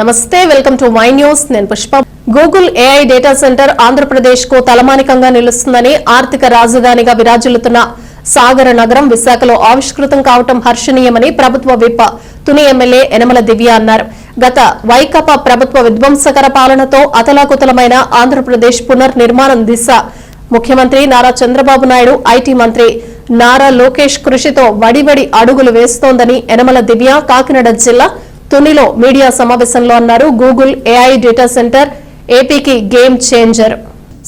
నమస్తే welcome to my news. నేను Pushpa. Google AI data centre ఆంధ్రప్రదేశ్కు తలమానికంగా నిలుస్తుందని ఆర్థిక రాజధానిగా విరాజిల్లుతున్న సాగర నగరం విశాఖలో ఆవిష్కృతం కావటం హర్షణీయమని ప్రభుత్వ విప్ తుని ఎమ్మెల్యే యనమల దివ్య అన్నారు. గత వైకాపా ప్రభుత్వ విధ్వంసకర పాలనతో అతలాకుతలమైన ఆంధ్రప్రదేశ్ పునర్నిర్మాణం దిశ ముఖ్యమంత్రి నారా చంద్రబాబు నాయుడు ఐటీ మంత్రి నారా లోకేష్ కృషితో వడివడి అడుగులు వేస్తోందని యనమల దివ్య కాకినాడ జిల్లా తునిలో మీడియా సమావేశంలో అన్నారు గూగుల్ ఏఐ డేటా సెంటర్ ఏపీకి game changer.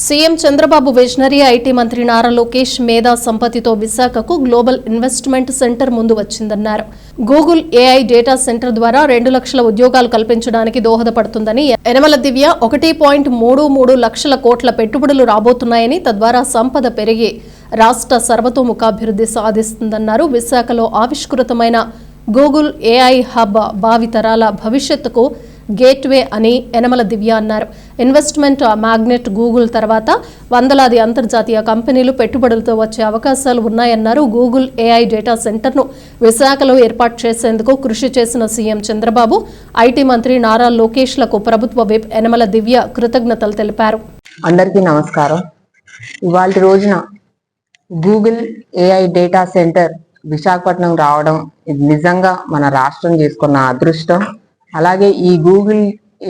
CM Chandrababu visionary IT మంత్రి నారా లోకేష్ మేధా సంపత్తితో విశాఖకు గ్లోబల్ ఇన్వెస్ట్మెంట్ సెంటర్ ముందు వచ్చిందన్నారు. గూగుల్ ఏఐ డేటా సెంటర్ ద్వారా రెండు లక్షల ఉద్యోగాలు కల్పించడానికి దోహదపడుతుందని యనమల దివ్య ఒకటి పాయింట్ మూడు మూడు లక్షల కోట్ల పెట్టుబడులు రాబోతున్నాయని తద్వారా సంపద పెరిగి రాష్ట్ర సర్వతోముఖాభివృద్ధి సాధిస్తుందన్నారు విశాఖలో ఆవిష్కృతమైన గూగుల్ ఏఐ హబ్ భావితరాల భవిష్యత్తుకు గేట్వే అని యనమల దివ్య అన్నారు. ఇన్వెస్ట్మెంట్ మ్యాగ్నెట్ గూగుల్ తర్వాత వందలాది అంతర్జాతీయ కంపెనీలు పెట్టుబడులతో వచ్చే అవకాశాలు ఉన్నాయన్నారు గూగుల్ ఏఐ డేటా సెంటర్ను. విశాఖలో ఏర్పాటు చేసేందుకు కృషి చేసిన సీఎం చంద్రబాబు ఐటీ మంత్రి నారా లోకేష్లకు ప్రభుత్వ వెబ్ యనమల దివ్య కృతజ్ఞతలు తెలిపారు. అందరికీ నమస్కారం. ఇవాళ రోజున Google AI data centre Visakhapatnam రావడం ఇది నిజంగా మన రాష్ట్రం చేసుకున్న అదృష్టం. అలాగే ఈ గూగుల్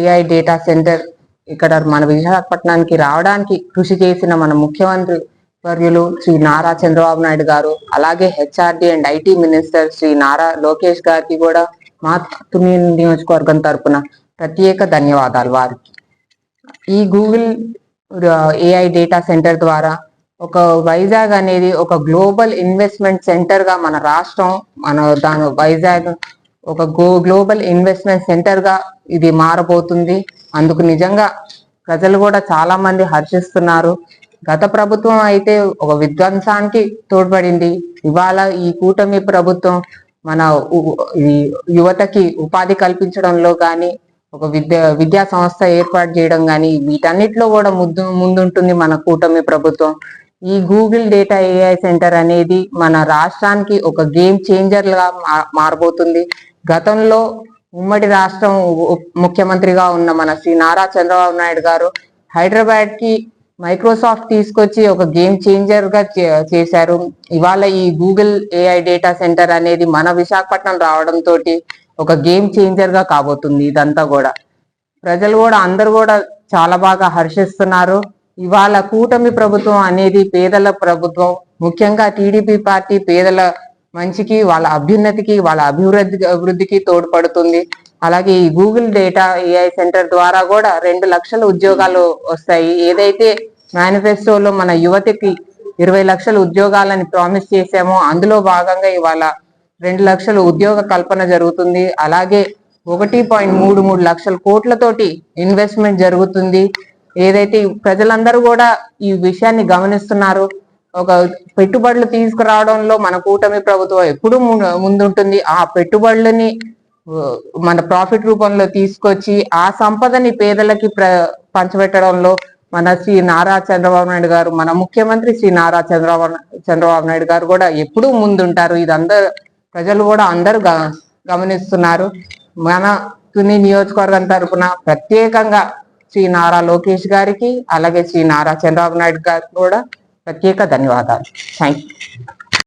ఏఐ డేటా సెంటర్ ఇక్కడ మన విశాఖపట్నానికి రావడానికి కృషి చేసిన మన ముఖ్యమంత్రి వర్యులు శ్రీ నారా చంద్రబాబు నాయుడు గారు అలాగే HRD and IT minister Shri Nara Lokesh గారికి కూడా మా తుని నియోజకవర్గం తరపున ప్రత్యేక ధన్యవాదాలు వారికి. ఈ గూగుల్ ఏఐ డేటా సెంటర్ ద్వారా ఒక వైజాగ్ అనేది ఒక గ్లోబల్ ఇన్వెస్ట్మెంట్ సెంటర్గా మన రాష్ట్రం మన దాని వైజాగ్ ఒక గ్లోబల్ ఇన్వెస్ట్మెంట్ సెంటర్గా ఇది మారబోతుంది. అందుకు నిజంగా ప్రజలు కూడా చాలా మంది హర్షిస్తున్నారు. గత ప్రభుత్వం అయితే ఒక విధ్వంసానికి తోడ్పడింది. ఇవాళ ఈ కూటమి ప్రభుత్వం మన ఈ యువతకి ఉపాధి కల్పించడంలో కానీ ఒక విద్య విద్యా సంస్థ ఏర్పాటు చేయడం కానీ వీటన్నిటిలో కూడా ముద్దు ముందుంటుంది మన కూటమి ప్రభుత్వం. ఈ గూగుల్ డేటా ఏఐ సెంటర్ అనేది మన రాష్ట్రానికి ఒక గేమ్ చేంజర్గా మా- మారబోతుంది. గతంలో ఉమ్మడి రాష్ట్రం ముఖ్యమంత్రిగా ఉన్న మన శ్రీ నారా చంద్రబాబు నాయుడు గారు హైదరాబాద్కి మైక్రోసాఫ్ట్ తీసుకొచ్చి ఒక గేమ్ చేంజర్గా చే- చేశారు. ఇవాళ ఈ గూగుల్ ఏఐ డేటా సెంటర్ అనేది మన విశాఖపట్నం రావడం తోటి ఒక గేమ్ చేంజర్గా కాబోతుంది ఇదంతా కూడా. ప్రజలు కూడా అందరు కూడా చాలా బాగా హర్షిస్తున్నారు. ఇవాళ కూటమి ప్రభుత్వం అనేది పేదల ప్రభుత్వం ముఖ్యంగా టీడీపీ పార్టీ పేదల మంచికి వాళ్ళ అభ్యున్నతికి వాళ్ళ అభివృద్ధి అభివృద్ధికి తోడ్పడుతుంది. అలాగే ఈ గూగుల్ డేటా ఏఐ సెంటర్ ద్వారా కూడా రెండు లక్షల ఉద్యోగాలు వస్తాయి. ఏదైతే మేనిఫెస్టోలో మన యువతకి ఇరవై లక్షల ఉద్యోగాలని ప్రామిస్ చేశామో అందులో భాగంగా ఇవాళ రెండు లక్షల ఉద్యోగ కల్పన జరుగుతుంది. అలాగే ఒకటి పాయింట్ మూడు మూడు లక్షల కోట్లతోటి ఇన్వెస్ట్మెంట్ జరుగుతుంది. ఏదైతే ప్రజలందరూ కూడా ఈ విషయాన్ని గమనిస్తున్నారు ఒక పెట్టుబడులు తీసుకురావడంలో మన కూటమి ప్రభుత్వం ఎప్పుడు ముందుంటుంది. ఆ పెట్టుబడులని మన ప్రాఫిట్ రూపంలో తీసుకొచ్చి ఆ సంపదని పేదలకి ప్ర పంచబెట్టడంలో మన శ్రీ నారా చంద్రబాబు నాయుడు గారు మన ముఖ్యమంత్రి శ్రీ నారా చంద్రబాబు చంద్రబాబు నాయుడు గారు కూడా ఎప్పుడూ ముందుంటారు. ఇదందరూ ప్రజలు కూడా అందరూ గ- గమనిస్తున్నారు. మన తుని నియోజకవర్గం తరపున ప్రత్యేకంగా శ్రీ నారా లోకేష్ గారికి అలాగే శ్రీ నారా చంద్రబాబు నాయుడు గారికి కూడా ప్రత్యేక ధన్యవాదాలు. Thank you